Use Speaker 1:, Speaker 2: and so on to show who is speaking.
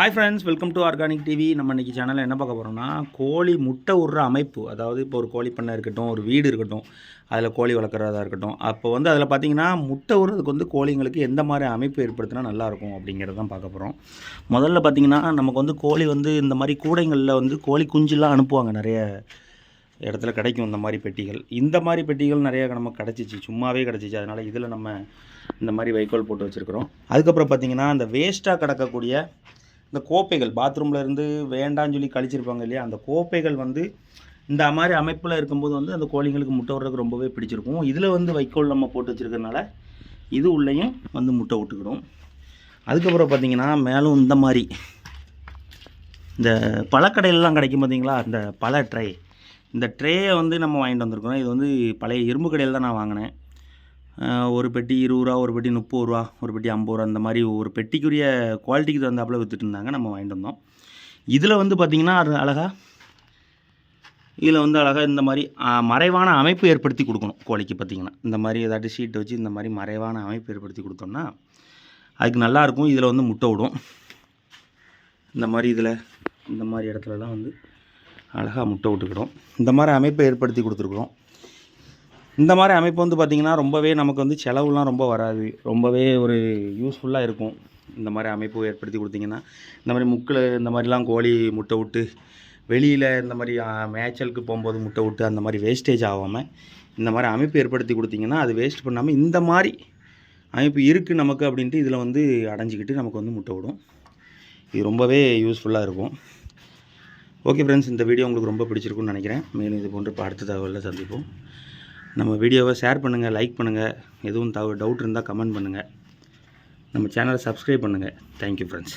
Speaker 1: Hi friends welcome to organic TV நம்ம இன்றைக்கி சேனலில் என்ன பார்க்க போகிறோம்னா கோழி முட்டை விடுற அமைப்பு. அதாவது இப்போ ஒரு கோழி பண்ணை இருக்கட்டும் ஒரு வீடு இருக்கட்டும் அதில் கோழி வளர்க்குறதா இருக்கட்டும் அப்போ வந்து அதில் பார்த்தீங்கன்னா முட்டை விடுறதுக்கு வந்து கோழிங்களுக்கு எந்த மாதிரி அமைப்பு ஏற்படுத்தினா நல்லாயிருக்கும் அப்படிங்கிறது தான் பார்க்க போகிறோம் முதல்ல பார்த்தீங்கன்னா நமக்கு வந்து கோழி வந்து இந்த மாதிரி கூடைங்களில் வந்து கோழி குஞ்சுலாம் அனுப்புவாங்க. நிறைய இடத்துல கிடைக்கும் இந்த மாதிரி பெட்டிகள். இந்த மாதிரி பெட்டிகள் நிறைய நமக்கு கிடச்சிச்சு. சும்மாவே கிடச்சிச்சு. அதனால் இதில் நம்ம இந்த மாதிரி வைக்கோல் போட்டு வச்சுருக்கிறோம். அதுக்கப்புறம் பார்த்தீங்கன்னா அந்த வேஸ்ட்டாக கிடக்கக்கூடிய இந்த கோப்பைகள் பாத்ரூமில் இருந்து வேண்டான்னு சொல்லி கழிச்சிருப்பாங்க இல்லையா? அந்த கோப்பைகள் வந்து இந்த மாதிரி அமைப்பில் இருக்கும்போது வந்து அந்த கோழிங்களுக்கு முட்டை விடுறதுக்கு ரொம்பவே பிடிச்சிருக்கும். இதில் வந்து வைக்கோல் நம்ம போட்டு வச்சுருக்கறனால இது உள்ளேயும் வந்து முட்டை விட்டுக்கிடும். அதுக்கப்புறம் பார்த்திங்கன்னா மேலும் இந்த மாதிரி இந்த பழக்கடையிலலாம் கிடைக்கும் பார்த்தீங்களா? இந்த பழ ட்ரை இந்த ட்ரேயை வந்து நம்ம வாங்கிட்டு வந்திருக்கோம் இது வந்து பழைய இரும்பு கடையில் தான் நான் வாங்கினேன். ஒரு பெட்டி இருபது ரூபா ஒரு பெட்டி முப்பது ரூபா ஒரு பெட்டி ஐம்பது ரூபா அந்த மாதிரி ஒரு பெட்டிக்குரிய குவாலிட்டிக்கு தகுந்தாப்புல விற்றுட்டு இருந்தாங்க நம்ம வாங்கிட்டு வந்தோம். இதில் வந்து பார்த்திங்கன்னா அது அழகாக இதில் வந்து அழகாக இந்த மாதிரி மறைவான அமைப்பு ஏற்படுத்தி கொடுக்கணும் கோழிக்கு பார்த்திங்கன்னா இந்த மாதிரி ஏதாட்டி ஷீட் வச்சு இந்த மாதிரி மறைவான அமைப்பு ஏற்படுத்தி கொடுத்தோம்னா அதுக்கு நல்லாயிருக்கும் இதில் வந்து முட்டை விடும். இந்த மாதிரி இதில் இந்த மாதிரி இடத்துலலாம் வந்து அழகாக முட்டை விட்டுக்கிடும். இந்த மாதிரி அமைப்பை ஏற்படுத்தி கொடுத்துருக்குறோம். இந்த மாதிரி அமைப்பு வந்து பார்த்திங்கன்னா ரொம்பவே நமக்கு வந்து செலவுலாம் ரொம்ப வராது. ரொம்பவே ஒரு யூஸ்ஃபுல்லாக இருக்கும். இந்த மாதிரி அமைப்பு ஏற்படுத்தி கொடுத்தீங்கன்னா. இந்த மாதிரி முக்கில் இந்த மாதிரிலாம் கோழி முட்டை விட்டு வெளியில் இந்த மாதிரி மேய்ச்சலுக்கு போகும்போது முட்டை விட்டு அந்த மாதிரி வேஸ்டேஜ் ஆகாமல் இந்த மாதிரி அமைப்பு ஏற்படுத்தி கொடுத்தீங்கன்னா அது வேஸ்ட் பண்ணாமல் இந்த மாதிரி அமைப்பு இருக்குது நமக்கு அப்படின்ட்டு இதில் வந்து அடைஞ்சிக்கிட்டு நமக்கு வந்து முட்டை விடும். இது ரொம்பவே யூஸ்ஃபுல்லாக இருக்கும். ஓகே ஃப்ரெண்ட்ஸ் இந்த வீடியோ உங்களுக்கு ரொம்ப பிடிச்சிருக்கும்னு நினைக்கிறேன். மேலும் இது போன்ற அடுத்த தகவலில் சந்திப்போம். நம்ம வீடியோவை ஷேர் பண்ணுங்கள் லைக் பண்ணுங்கள் எதுவும் தவ டவுட் இருந்தால் கமெண்ட் பண்ணுங்கள் நம்ம சேனலை சப்ஸ்கிரைப் பண்ணுங்கள் தேங்க்யூ ஃப்ரெண்ட்ஸ்